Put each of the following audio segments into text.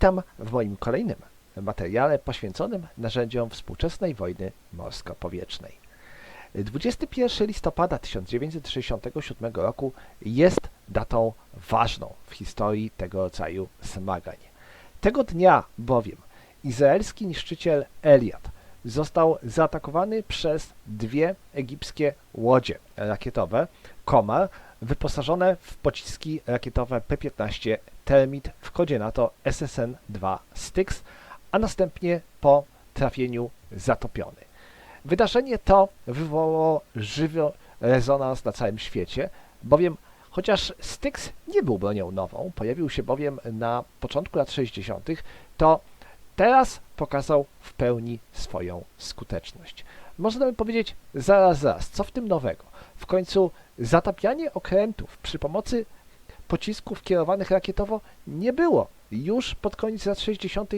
Witam w moim kolejnym materiale poświęconym narzędziom współczesnej wojny morsko-powietrznej. 21 listopada 1967 roku jest datą ważną w historii tego rodzaju zmagań. Tego dnia bowiem izraelski niszczyciel Eliad został zaatakowany przez dwie egipskie łodzie rakietowe Komar wyposażone w pociski rakietowe P-15 Termit w kodzie NATO SSN-2 Styx, a następnie po trafieniu zatopiony. Wydarzenie to wywołało żywy rezonans na całym świecie, bowiem chociaż Styx nie był bronią nową, pojawił się bowiem na początku lat 60., to teraz pokazał w pełni swoją skuteczność. Można by powiedzieć, zaraz, zaraz, co w tym nowego? W końcu zatapianie okrętów przy pomocy pocisków kierowanych rakietowo nie było już pod koniec lat 60.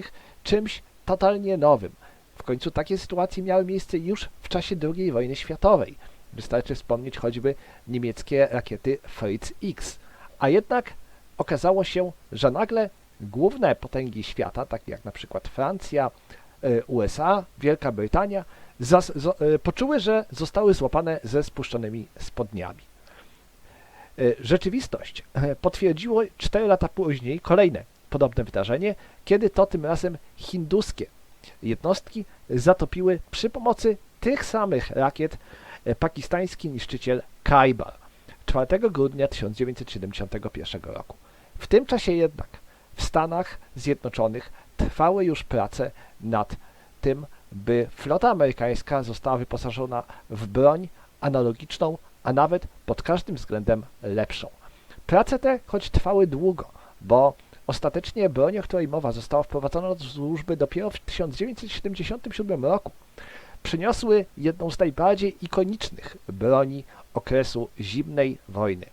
czymś totalnie nowym. W końcu takie sytuacje miały miejsce już w czasie II wojny światowej. Wystarczy wspomnieć choćby niemieckie rakiety Fritz X. A jednak okazało się, że nagle główne potęgi świata, takie jak na przykład Francja, y, USA, Wielka Brytania, y, poczuły, że zostały złapane ze spuszczonymi spodniami. Y, Rzeczywistość potwierdziło 4 lata później kolejne podobne wydarzenie, kiedy to tym razem hinduskie jednostki zatopiły przy pomocy tych samych rakiet e, pakistański niszczyciel Kaibar 4 grudnia 1971 roku. W tym czasie jednak w Stanach Zjednoczonych trwały już prace nad tym, by flota amerykańska została wyposażona w broń analogiczną, a nawet pod każdym względem lepszą. Prace te, choć trwały długo, bo Ostatecznie broń, o której mowa, została wprowadzona do służby dopiero w 1977 roku. Przyniosły jedną z najbardziej ikonicznych broni okresu zimnej wojny.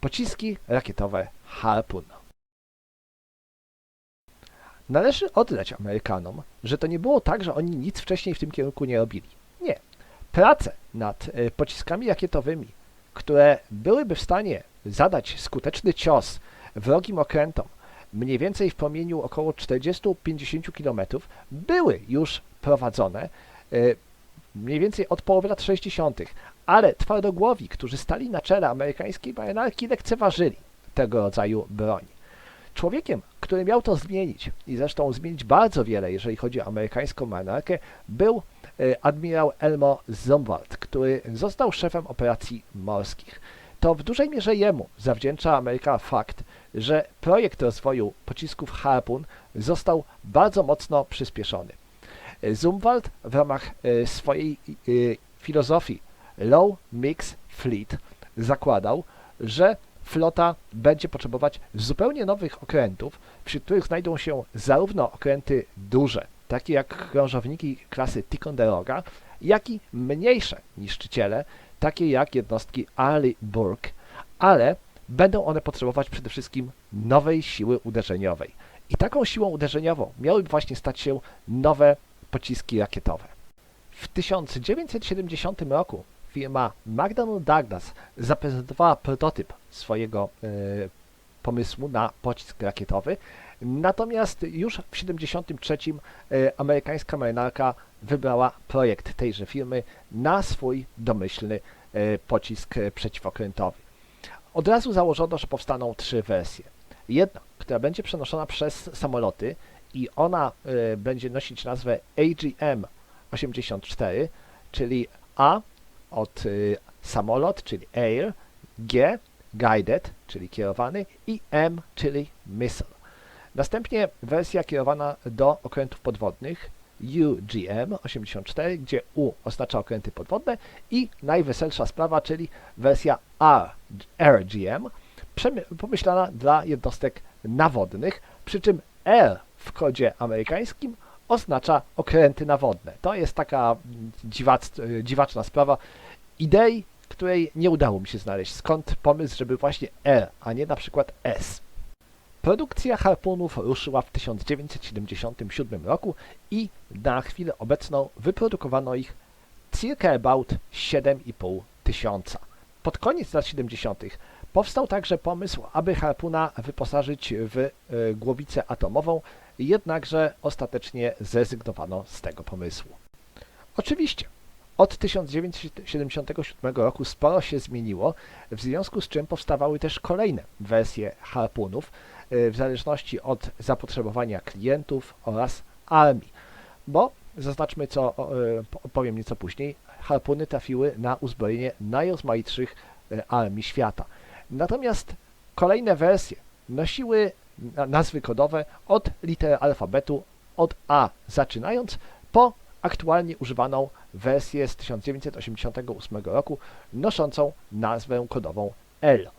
Pociski rakietowe Harpoon. Należy oddać Amerykanom, że to nie było tak, że oni nic wcześniej w tym kierunku nie robili. Prace nad e, pociskami rakietowymi, które byłyby w stanie zadać skuteczny cios wrogim okrętom, mniej więcej w promieniu około 40-50 km były już prowadzone e, mniej więcej od połowy lat 60., ale twardogłowi, którzy stali na czele amerykańskiej marynarki, lekceważyli tego rodzaju broń. Człowiekiem, który miał to zmienić i zresztą zmienić bardzo wiele, jeżeli chodzi o amerykańską marynarkę, był admirał Elmo Zumwalt, który został szefem operacji morskich. To w dużej mierze jemu zawdzięcza Ameryka fakt, że projekt rozwoju pocisków Harpoon został bardzo mocno przyspieszony. Zumwalt w ramach e, swojej e, filozofii Low Mix Fleet zakładał, że flota będzie potrzebować zupełnie nowych okrętów, wśród których znajdą się zarówno okręty duże, takie jak krążowniki klasy Ticonderoga, jak i mniejsze niszczyciele, takie jak jednostki Arleigh Burke, ale będą one potrzebować przede wszystkim nowej siły uderzeniowej. I taką siłą uderzeniową miały właśnie stać się nowe pociski rakietowe. W 1970 roku firma McDonnell Douglas zaprezentowała prototyp swojego e, pomysłu na pocisk rakietowy, natomiast już w 1973 e, amerykańska marynarka wybrała projekt tejże firmy na swój domyślny e, pocisk e, przeciwokrętowy. Od razu założono, że powstaną trzy wersje. Jedna, która będzie przenoszona przez samoloty i ona będzie nosić nazwę AGM-84, czyli A od samolot, czyli Air, G Guided, czyli kierowany i M, czyli Missile. Następnie wersja kierowana do okrętów podwodnych UGM-84, gdzie U oznacza okręty podwodne i najweselsza sprawa, czyli wersja R, RGM, pomyślana dla jednostek nawodnych, przy czym R w kodzie amerykańskim oznacza okręty nawodne. To jest taka dziwac, dziwaczna sprawa idei, której nie udało mi się znaleźć. Skąd pomysł, żeby właśnie R, a nie na przykład S. Produkcja harpunów ruszyła w 1977 roku i na chwilę obecną wyprodukowano ich circa about 7,5 tysiąca. Pod koniec lat 70. Powstał także pomysł, aby harpuna wyposażyć w e, głowicę atomową, jednakże ostatecznie zrezygnowano z tego pomysłu. Oczywiście, od 1977 roku sporo się zmieniło, w związku z czym powstawały też kolejne wersje harpunów, w zależności od zapotrzebowania klientów oraz armii. Bo zaznaczmy, co e, po- powiem nieco później, harpuny trafiły na uzbrojenie najrozmaitszych e, armii świata. Natomiast kolejne wersje nosiły na- nazwy kodowe od litery alfabetu od A zaczynając po aktualnie używaną wersję z 1988 roku noszącą nazwę kodową L.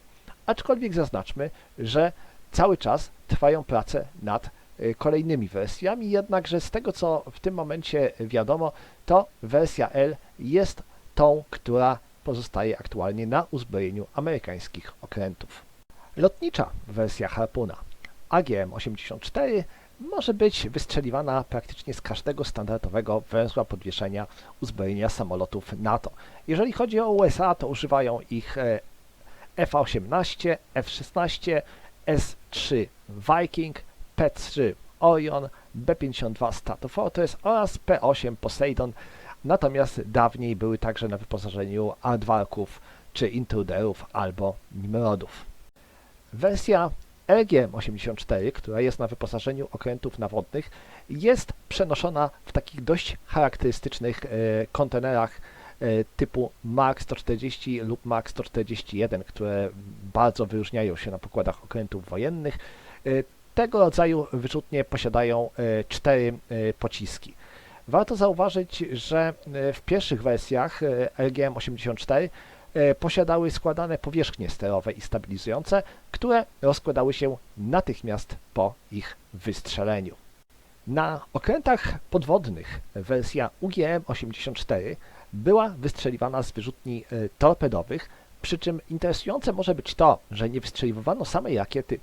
Aczkolwiek zaznaczmy, że cały czas trwają prace nad y, kolejnymi wersjami, jednakże z tego co w tym momencie wiadomo, to wersja L jest tą, która pozostaje aktualnie na uzbrojeniu amerykańskich okrętów. Lotnicza wersja Harpuna AGM-84 może być wystrzeliwana praktycznie z każdego standardowego węzła podwieszenia uzbrojenia samolotów NATO. Jeżeli chodzi o USA, to używają ich e, F-18, F-16, S-3 Viking, P-3 Orion, B-52 Stratofortress oraz P-8 Poseidon, natomiast dawniej były także na wyposażeniu Aardvarków czy Intruderów albo Nimrodów. Wersja LGM-84, która jest na wyposażeniu okrętów nawodnych, jest przenoszona w takich dość charakterystycznych e, kontenerach typu Mark 140 lub Mark 141, które bardzo wyróżniają się na pokładach okrętów wojennych. E, tego rodzaju wyrzutnie posiadają e, cztery e, pociski. Warto zauważyć, że e, w pierwszych wersjach e, LGM-84 e, posiadały składane powierzchnie sterowe i stabilizujące, które rozkładały się natychmiast po ich wystrzeleniu. Na okrętach podwodnych wersja UGM-84 była wystrzeliwana z wyrzutni e, torpedowych, przy czym interesujące może być to, że nie wystrzeliwano samej rakiety,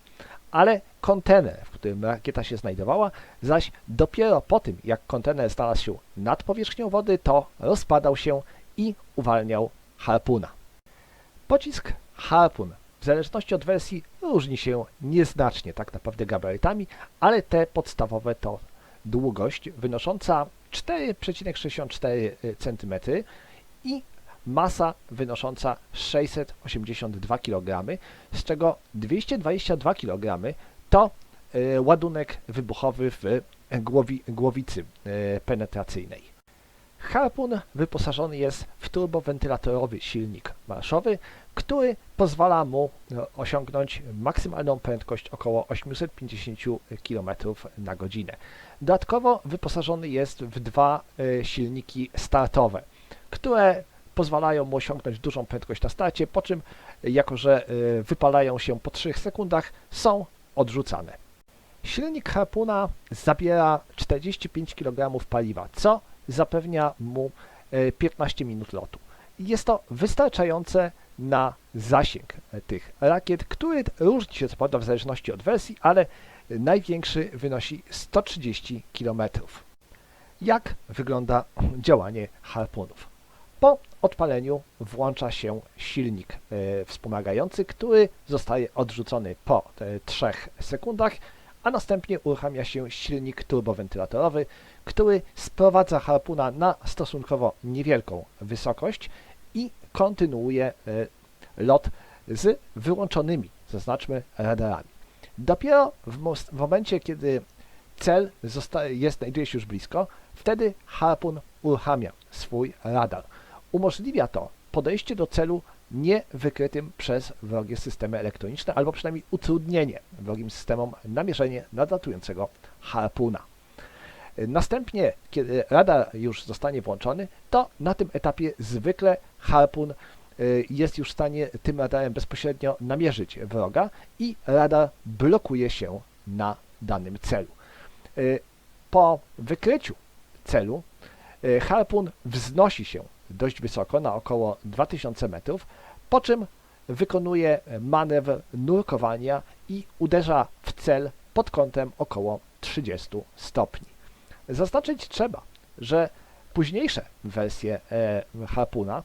ale kontener, w którym rakieta się znajdowała, zaś dopiero po tym, jak kontener znalazł się nad powierzchnią wody, to rozpadał się i uwalniał harpuna. Pocisk harpun w zależności od wersji różni się nieznacznie tak naprawdę gabarytami, ale te podstawowe to długość wynosząca 4,64 cm i masa wynosząca 682 kg, z czego 222 kg to e, ładunek wybuchowy w głowi, głowicy e, penetracyjnej. Harpun wyposażony jest w turbowentylatorowy silnik marszowy, który pozwala mu osiągnąć maksymalną prędkość około 850 km na godzinę. Dodatkowo wyposażony jest w dwa e, silniki startowe, które pozwalają mu osiągnąć dużą prędkość na starcie, po czym, e, jako że e, wypalają się po 3 sekundach, są odrzucane. Silnik Harpuna zabiera 45 kg paliwa, co zapewnia mu e, 15 minut lotu. Jest to wystarczające na zasięg tych rakiet, który różni się co prawda w zależności od wersji, ale największy wynosi 130 km. Jak wygląda działanie harpunów? Po odpaleniu włącza się silnik e, wspomagający, który zostaje odrzucony po e, 3 sekundach, a następnie uruchamia się silnik turbowentylatorowy, który sprowadza harpuna na stosunkowo niewielką wysokość i kontynuuje e, lot z wyłączonymi, zaznaczmy, radarami. Dopiero w, w momencie, kiedy cel jest, znajduje się już blisko, wtedy harpun uruchamia swój radar. Umożliwia to podejście do celu niewykrytym przez wrogie systemy elektroniczne, albo przynajmniej utrudnienie wrogim systemom namierzenie nadlatującego harpuna. Następnie, kiedy radar już zostanie włączony, to na tym etapie zwykle harpun jest już w stanie tym radarem bezpośrednio namierzyć wroga i radar blokuje się na danym celu. Y, Po wykryciu celu y, harpun wznosi się dość wysoko, na około 2000 metrów, po czym wykonuje manewr nurkowania i uderza w cel pod kątem około 30 stopni. Zaznaczyć trzeba, że późniejsze wersje e, harpuna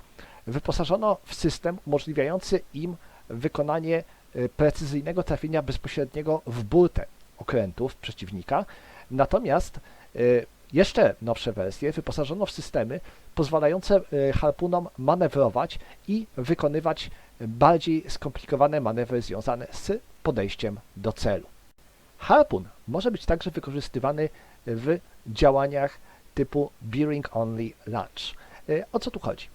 wyposażono w system umożliwiający im wykonanie y, precyzyjnego trafienia bezpośredniego w burtę okrętów przeciwnika. Natomiast y, jeszcze nowsze wersje wyposażono w systemy pozwalające y, harpunom manewrować i wykonywać bardziej skomplikowane manewry związane z podejściem do celu. Harpun może być także wykorzystywany w działaniach typu Bearing Only Launch. O co tu chodzi?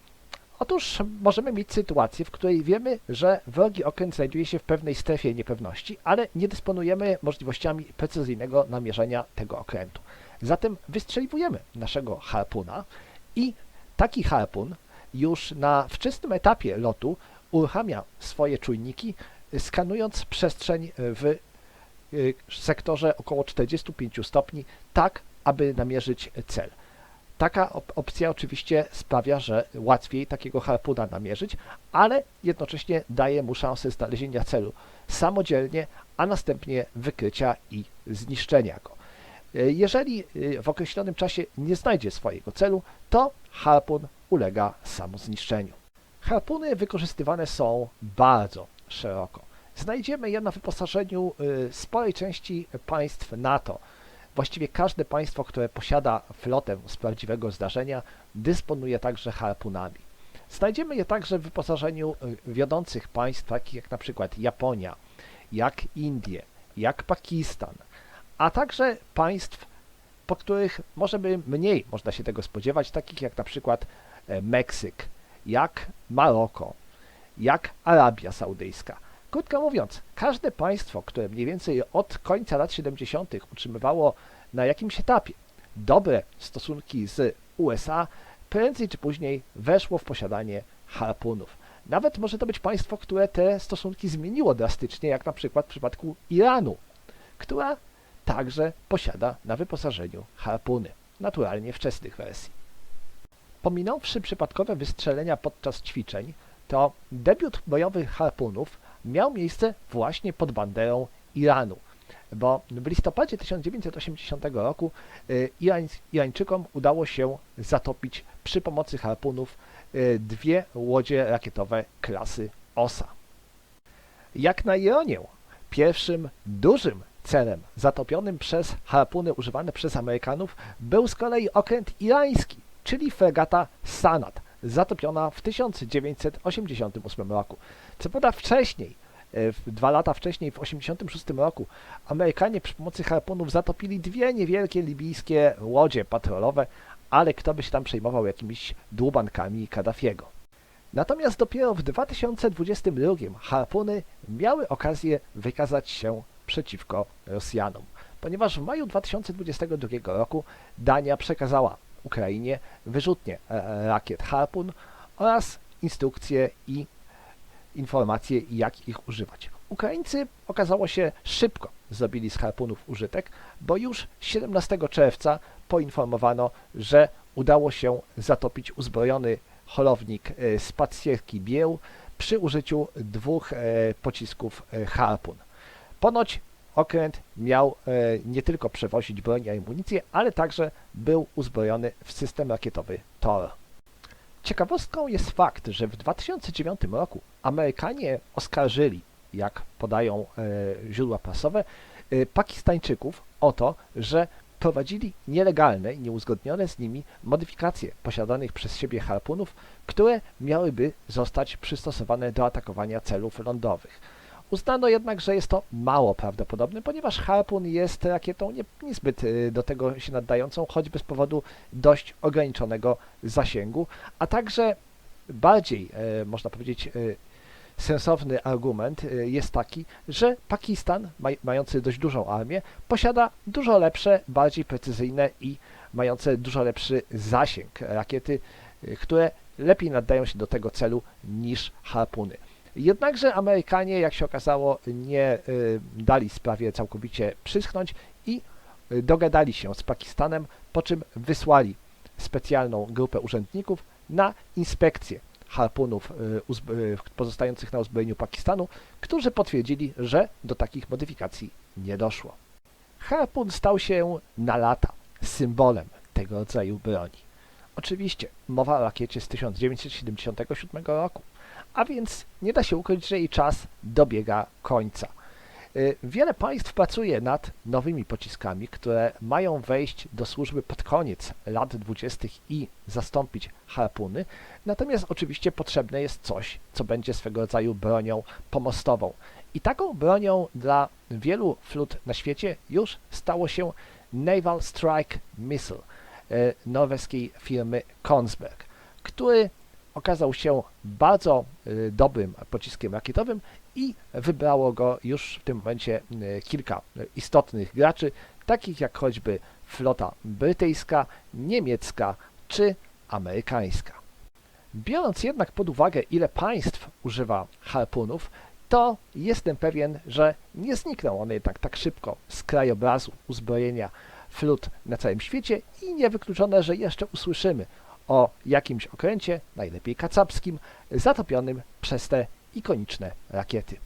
Otóż możemy mieć sytuację, w której wiemy, że wrogi okręt znajduje się w pewnej strefie niepewności, ale nie dysponujemy możliwościami precyzyjnego namierzenia tego okrętu. Zatem wystrzeliwujemy naszego harpuna i taki harpun już na wczesnym etapie lotu uruchamia swoje czujniki, skanując przestrzeń w y, sektorze około 45 stopni, tak aby namierzyć cel. Taka op- opcja oczywiście sprawia, że łatwiej takiego harpuna namierzyć, ale jednocześnie daje mu szansę znalezienia celu samodzielnie, a następnie wykrycia i zniszczenia go. Y, Jeżeli y, w określonym czasie nie znajdzie swojego celu, to harpun ulega samozniszczeniu. Harpuny wykorzystywane są bardzo szeroko. Znajdziemy je na wyposażeniu y, sporej części państw NATO. Właściwie każde państwo, które posiada flotę z prawdziwego zdarzenia, dysponuje także harpunami. Znajdziemy je także w wyposażeniu y, wiodących państw, takich jak na przykład Japonia, jak Indie, jak Pakistan, a także państw, po których może by mniej można się tego spodziewać, takich jak na przykład e, Meksyk, jak Maroko, jak Arabia Saudyjska. Krótko mówiąc, każde państwo, które mniej więcej od końca lat 70. utrzymywało na jakimś etapie dobre stosunki z USA, prędzej czy później weszło w posiadanie harpunów. Nawet może to być państwo, które te stosunki zmieniło drastycznie, jak na przykład w przypadku Iranu, która także posiada na wyposażeniu harpuny, naturalnie wczesnych wersji. Pominąwszy przypadkowe wystrzelenia podczas ćwiczeń, to debiut bojowych harpunów miał miejsce właśnie pod banderą Iranu, bo w listopadzie 1980 roku y, Irańs- Irańczykom udało się zatopić przy pomocy harpunów y, dwie łodzie rakietowe klasy OSA. Jak na ironię, pierwszym dużym celem zatopionym przez harpuny używane przez Amerykanów był z kolei okręt irański, czyli fregata Sanad, zatopiona w 1988 roku. Co prawda wcześniej, e, dwa lata wcześniej, w 1986 roku, Amerykanie przy pomocy harpunów zatopili dwie niewielkie libijskie łodzie patrolowe, ale kto by się tam przejmował jakimiś dłubankami Kaddafiego. Natomiast dopiero w 2022 harpuny miały okazję wykazać się przeciwko Rosjanom, ponieważ w maju 2022 roku Dania przekazała Ukrainie wyrzutnie e, rakiet Harpun oraz instrukcje i informacje, jak ich używać. Ukraińcy okazało się szybko zrobili z harpunów użytek, bo już 17 czerwca poinformowano, że udało się zatopić uzbrojony holownik e, z padsierki Bieł przy użyciu dwóch e, pocisków e, harpun. Ponoć okręt miał e, nie tylko przewozić broń i amunicję, ale także był uzbrojony w system rakietowy Tor. Ciekawostką jest fakt, że w 2009 roku Amerykanie oskarżyli, jak podają e, źródła prasowe, e, Pakistańczyków o to, że prowadzili nielegalne i nieuzgodnione z nimi modyfikacje posiadanych przez siebie harpunów, które miałyby zostać przystosowane do atakowania celów lądowych. Uznano jednak, że jest to mało prawdopodobne, ponieważ harpun jest rakietą nie, niezbyt y, do tego się naddającą, choćby z powodu dość ograniczonego zasięgu, a także bardziej, e, można powiedzieć, e, sensowny argument e, jest taki, że Pakistan, maj, mający dość dużą armię, posiada dużo lepsze, bardziej precyzyjne i mające dużo lepszy zasięg rakiety, które lepiej naddają się do tego celu niż harpuny. Jednakże Amerykanie, jak się okazało, nie y, dali sprawie całkowicie przyschnąć i y, dogadali się z Pakistanem, po czym wysłali specjalną grupę urzędników na inspekcję harpunów y, pozostających na uzbrojeniu Pakistanu, którzy potwierdzili, że do takich modyfikacji nie doszło. Harpun stał się na lata symbolem tego rodzaju broni. Oczywiście mowa o rakiecie z 1977 roku, a więc nie da się ukryć, że jej czas dobiega końca. Y, Wiele państw pracuje nad nowymi pociskami, które mają wejść do służby pod koniec lat 20. i zastąpić harpuny. Natomiast oczywiście potrzebne jest coś, co będzie swego rodzaju bronią pomostową. I taką bronią dla wielu flut na świecie już stało się Naval Strike Missile y, norweskiej firmy Kongsberg, który okazał się bardzo y, dobrym pociskiem rakietowym i wybrało go już w tym momencie y, kilka istotnych graczy, takich jak choćby flota brytyjska, niemiecka czy amerykańska. Biorąc jednak pod uwagę, ile państw używa harpunów, to jestem pewien, że nie znikną one jednak tak szybko z krajobrazu uzbrojenia flut na całym świecie i niewykluczone, że jeszcze usłyszymy o jakimś okręcie, najlepiej kacapskim, zatopionym przez te ikoniczne rakiety.